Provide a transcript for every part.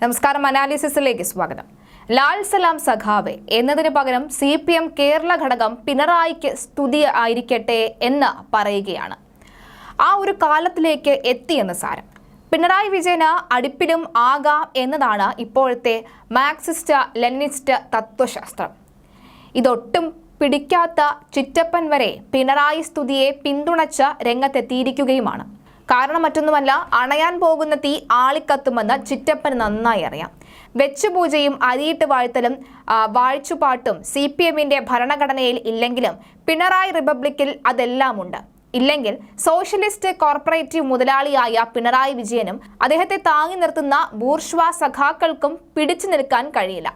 നമസ്കാരം അനാലിസിസിലേക്ക് സ്വാഗതം. ലാൽ സലാം സഖാവെ എന്നതിന് പകരം സി പി എം കേരള ഘടകം പിണറായിക്ക് സ്തുതി ആയിരിക്കട്ടെ എന്ന് പറയുകയാണ്. ആ ഒരു കാലത്തിലേക്ക് എത്തിയെന്ന് സാരം. പിണറായി വിജയന് അടുപ്പിലും ആകാം എന്നതാണ് ഇപ്പോഴത്തെ മാർക്സിസ്റ്റ് ലെനിസ്റ്റ് തത്വശാസ്ത്രം. ഇതൊട്ടും പിടിക്കാത്ത ചിറ്റപ്പൻ വരെ പിണറായി സ്തുതിയെ പിന്തുണച്ച രംഗത്തെത്തിയിരിക്കുകയുമാണ്. കാരണം മറ്റൊന്നുമല്ല അണയാൻ പോകുന്ന തീ ആളിക്കത്തുമെന്ന് ചിറ്റപ്പന് നന്നായി അറിയാം. വെച്ചുപൂജയും അരിയിട്ട് വാഴ്ത്തലും വാഴ്ചുപാട്ടും സി പി എമ്മിന്റെ ഭരണഘടനയിൽ ഇല്ലെങ്കിലും പിണറായി റിപ്പബ്ലിക്കിൽ അതെല്ലാം ഉണ്ട് ഇല്ലെങ്കിൽ സോഷ്യലിസ്റ്റ് കോർപ്പറേറ്റീവ് മുതലാളിയായ പിണറായി വിജയനും അദ്ദേഹത്തെ താങ്ങി നിർത്തുന്ന ബൂർഷ്വാ സഖാക്കൾക്കും പിടിച്ചു നിൽക്കാൻ കഴിയില്ല.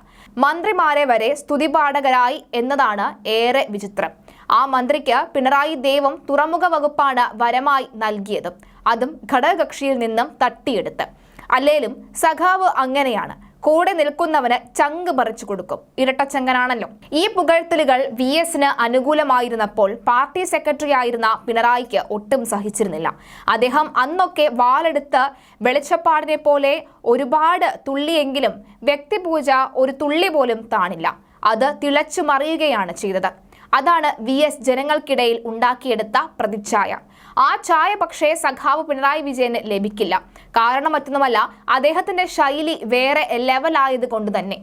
മന്ത്രിമാരെ വരെ സ്തുതിപാഠകരായി എന്നതാണ് ഏറെ വിചിത്രം. ആ മന്ത്രിക്ക് പിണറായി ദേവം തുറമുഖ വകുപ്പാണ് വരമായി നൽകിയതും. അതും ഘടകകക്ഷിയിൽ നിന്നും തട്ടിയെടുത്ത്. അല്ലേലും സഖാവ് അങ്ങനെയാണ്. കൂടെ നിൽക്കുന്നവന് ചങ്ക് പറിച്ചു കൊടുക്കും. ഇരട്ടച്ചങ്കനാണല്ലോ ഈ പുകഴ്ത്തലുകൾ വി എസിന് അനുകൂലമായിരുന്നപ്പോൾ പാർട്ടി സെക്രട്ടറി ആയിരുന്ന പിണറായിക്ക് ഒട്ടും സഹിച്ചിരുന്നില്ല. അദ്ദേഹം അന്നൊക്കെ വാലെടുത്ത് വെളിച്ചപ്പാടിനെ പോലെ ഒരുപാട് തുള്ളിയെങ്കിലും വ്യക്തിപൂജ ഒരു തുള്ളി പോലും താണില്ല. അത് തിളച്ചു മറിയുകയാണ് ചെയ്തത്. അതാണ് വി എസ് ജനങ്ങൾക്കിടയിൽ ഉണ്ടാക്കിയെടുത്ത പ്രതിച്ഛായ. ആ ഛായ പക്ഷേ സഖാവ് പിണറായി വിജയന് ലഭിക്കില്ല. കാരണം മറ്റൊന്നുമല്ല അദ്ദേഹത്തിന്റെ ശൈലി വേറെ ലെവലായത് കൊണ്ട് തന്നെ.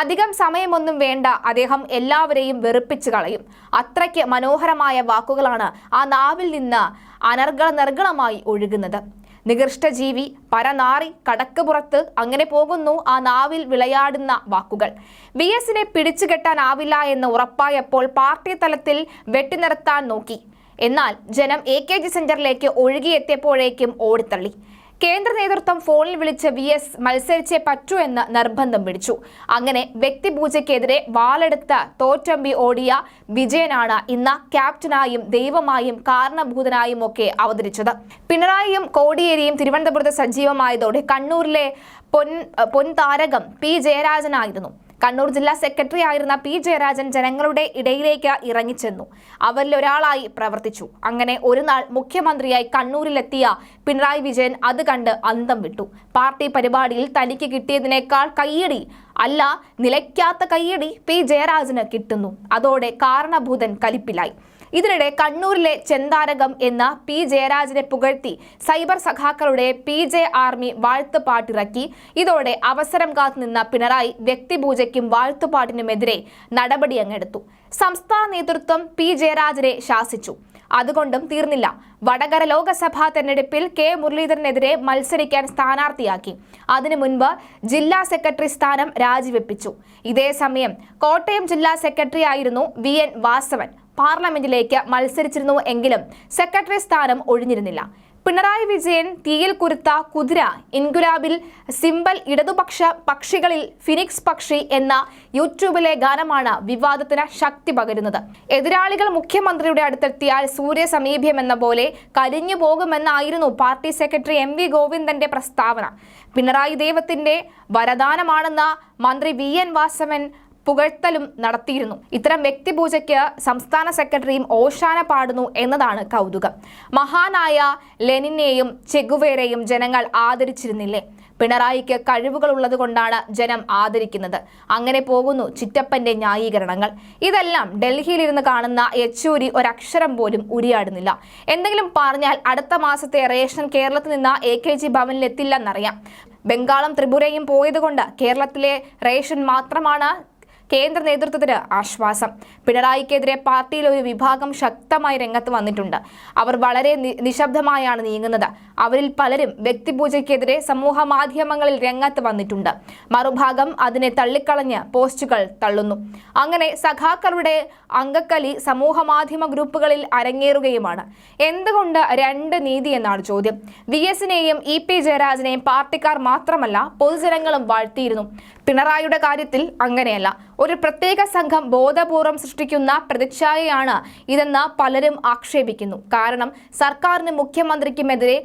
അധികം സമയമൊന്നും വേണ്ട അദ്ദേഹം എല്ലാവരെയും വെറുപ്പിച്ചു കളയും. അത്രയ്ക്ക് മനോഹരമായ വാക്കുകളാണ് ആ നാവിൽ നിന്ന് അനർഗ നിർഗളമായി ഒഴുകുന്നത്. നികൃഷ്ടജീവി പരനാറി കടക്ക് പുറത്ത് അങ്ങനെ പോകുന്നു ആ നാവിൽ വിളയാടുന്ന വാക്കുകൾ. വി എസിനെ പിടിച്ചുകെട്ടാനാവില്ല എന്ന് ഉറപ്പായപ്പോൾ പാർട്ടി തലത്തിൽ വെട്ടിനിർത്താൻ നോക്കി. എന്നാൽ ജനം എ കെ ജി സെന്ററിലേക്ക് ഒഴുകിയെത്തിയപ്പോഴേക്കും ഓടിത്തള്ളി. കേന്ദ്ര നേതൃത്വം ഫോണിൽ വിളിച്ച് വി എസ് മത്സരിച്ചേ പറ്റൂ എന്ന് നിർബന്ധം പിടിച്ചു. അങ്ങനെ വ്യക്തിപൂജയ്ക്കെതിരെ വാളെടുത്ത് തോറ്റമ്പി ഓടിയ വിജയനാണ് ഇന്ന് ക്യാപ്റ്റനായും ദൈവമായും കാരണഭൂതനായും ഒക്കെ അവതരിച്ചത്. പിണറായിയും കോടിയേരിയും തിരുവനന്തപുരത്ത് സജീവമായതോടെ കണ്ണൂരിലെ പൊൻ പൊൻതാരകം പി ജയരാജനായിരുന്നു. കണ്ണൂർ ജില്ലാ സെക്രട്ടറി ആയിരുന്ന പി ജയരാജൻ ജനങ്ങളുടെ ഇടയിലേക്ക് ഇറങ്ങിച്ചെന്നു. അവരിൽ ഒരാളായി പ്രവർത്തിച്ചു. അങ്ങനെ ഒരു നാൾ മുഖ്യമന്ത്രിയായി കണ്ണൂരിലെത്തിയ പിണറായി വിജയൻ അത് കണ്ട് അന്തം വിട്ടു. പാർട്ടി പരിപാടിയിൽ തനിക്ക് കിട്ടിയതിനേക്കാൾ കയ്യടി അല്ല നിലയ്ക്കാത്ത കയ്യടി പി ജയരാജന് കിട്ടുന്നു. അതോടെ കാരണഭൂതൻ കലിപ്പിലായി. ഇതിനിടെ കണ്ണൂരിലെ ചെന്താരകം എന്ന പി ജയരാജിനെ പുകഴ്ത്തി സൈബർ സഖാക്കളുടെ പി ജെ ആർമി വാഴ്ത്തുപാട്ടിറക്കി. ഇതോടെ അവസരം കാത്തുനിന്ന പിണറായി വ്യക്തിപൂജയ്ക്കും വാഴ്ത്തുപാട്ടിനുമെതിരെ നടപടി അങ്ങെടുത്തു. സംസ്ഥാന നേതൃത്വം പി ജയരാജനെ ശാസിച്ചു. അതുകൊണ്ടും തീർന്നില്ല. വടകര ലോക്സഭാ തെരഞ്ഞെടുപ്പിൽ കെ മുരളീധരനെതിരെ മത്സരിക്കാൻ സ്ഥാനാർത്ഥിയാക്കി. അതിനു മുൻപ് ജില്ലാ സെക്രട്ടറി സ്ഥാനം രാജിവെപ്പിച്ചു. ഇതേ സമയം കോട്ടയം ജില്ലാ സെക്രട്ടറി ആയിരുന്നു വി എൻ വാസവൻ. പാർലമെന്റിലേക്ക് മത്സരിച്ചിരുന്നു എങ്കിലും സെക്രട്ടറി സ്ഥാനം ഒഴിഞ്ഞിരുന്നില്ല. പിണറായി വിജയൻ തീയിൽ കുരുത്ത കുതിര ഇൻഗുലാബിൽ സിംബൽ ഇടതുപക്ഷ പക്ഷികളിൽ ഫിനിക്സ് പക്ഷി എന്ന യൂട്യൂബിലെ ഗാനമാണ് വിവാദത്തിന് ശക്തി പകരുന്നത്. എതിരാളികൾ മുഖ്യമന്ത്രിയുടെ അടുത്തെത്തിയാൽ സൂര്യ സമീപ്യമെന്ന പോലെ കരിഞ്ഞു പോകുമെന്നായിരുന്നു പാർട്ടി സെക്രട്ടറി എം വി ഗോവിന്ദന്റെ പ്രസ്താവന. പിണറായി ദൈവത്തിന്റെ വരദാനമാണെന്ന മന്ത്രി വി എൻ വാസവൻ പുകഴ്ത്തലും നടത്തിയിരുന്നു. ഇത്തരം വ്യക്തിപൂജയ്ക്ക് സംസ്ഥാന സെക്രട്ടറിയും ഓശാന പാടുന്നു എന്നതാണ് കൗതുകം. മഹാനായ ലെനിനെയും ചെഗുവേരയും ജനങ്ങൾ ആദരിച്ചിരുന്നില്ലേ? പിണറായിക്ക് കഴിവുകൾ ഉള്ളതുകൊണ്ടാണ് ജനം ആദരിക്കുന്നത്. അങ്ങനെ പോകുന്നു ചിറ്റപ്പന്റെ ന്യായീകരണങ്ങൾ. ഇതെല്ലാം ഡൽഹിയിലിരുന്ന് കാണുന്ന യെച്ചൂരി ഒരക്ഷരം പോലും ഉരിയാടുന്നില്ല. എന്തെങ്കിലും പറഞ്ഞാൽ അടുത്ത മാസത്തെ റേഷൻ കേരളത്തിൽ നിന്ന് എ കെ ജി ഭവനിലെത്തില്ലെന്നറിയാം ബംഗാളും ത്രിപുരയും പോയതുകൊണ്ട് കേരളത്തിലെ റേഷൻ മാത്രമാണ് കേന്ദ്ര നേതൃത്വത്തിന് ആശ്വാസം. പിണറായിക്കെതിരെ പാർട്ടിയിൽ ഒരു വിഭാഗം ശക്തമായി രംഗത്ത് വന്നിട്ടുണ്ട്. അവർ വളരെ നിശബ്ദമായാണ് നീങ്ങുന്നത്. അവരിൽ പലരും വ്യക്തിപൂജയ്ക്കെതിരെ സമൂഹ മാധ്യമങ്ങളിൽ രംഗത്ത് വന്നിട്ടുണ്ട്. മറുഭാഗം അതിനെ തള്ളിക്കളഞ്ഞ് പോസ്റ്റുകൾ തള്ളുന്നു. അങ്ങനെ സഖാക്കളുടെ അങ്കക്കലി സമൂഹ മാധ്യമ ഗ്രൂപ്പുകളിൽ അരങ്ങേറുകയുമാണ്. എന്തുകൊണ്ട് രണ്ട് നീതി എന്നാണ് ചോദ്യം. വി എസിനെയും ഇ പി ജയരാജനെയും പാർട്ടിക്കാർ മാത്രമല്ല പൊതുജനങ്ങളും വാഴ്ത്തിയിരുന്നു. പിണറായിയുടെ കാര്യത്തിൽ അങ്ങനെയല്ല. ഒരു പ്രത്യേക സംഘം ബോധപൂർവം സൃഷ്ടിക്കുന്ന പ്രതിച്ഛായയാണ് ഇതെന്ന് പലരും ആക്ഷേപിക്കുന്നു. കാരണം സർക്കാരിന് മുഖ്യമന്ത്രിക്കുമെതിരെ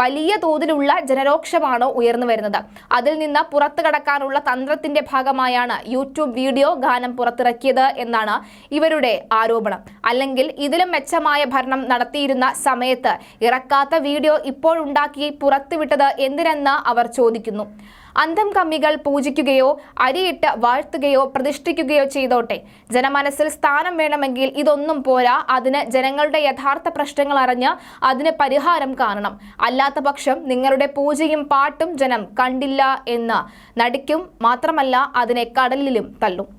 വലിയ തോതിലുള്ള ജനരോക്ഷമാണ് ഉയർന്നു വരുന്നത്. അതിൽ നിന്ന് പുറത്തു കടക്കാനുള്ള തന്ത്രത്തിന്റെ ഭാഗമായാണ് യൂട്യൂബ് വീഡിയോ ഗാനം പുറത്തിറക്കിയത് എന്നാണ് ഇവരുടെ ആരോപണം. അല്ലെങ്കിൽ ഇതിലും മെച്ചമായ ഭരണം നടത്തിയിരുന്ന സമയത്ത് ഇറക്കാത്ത വീഡിയോ ഇപ്പോഴുണ്ടാക്കി പുറത്തുവിട്ടത് എന്തിനെന്ന് അവർ ചോദിക്കുന്നു. അന്തം കമ്മികൾ പൂജിക്കുകയോ അരിയിട്ട് വാഴ്ത്തുകയോ പ്രതിഷ്ഠിക്കുകയോ ചെയ്തോട്ടെ. ജനമനസ്സിൽ സ്ഥാനം വേണമെങ്കിൽ ഇതൊന്നും പോരാ. അതിന് ജനങ്ങളുടെ യഥാർത്ഥ പ്രശ്നങ്ങൾ അറിഞ്ഞ് അതിന് പരിഹാരം കാണണം. അല്ലാത്ത പക്ഷം നിങ്ങളുടെ പൂജയും പാട്ടും ജനം കണ്ടില്ല എന്ന്. നടിക്കും മാത്രമല്ല അതിനെ കടലിലും തള്ളും.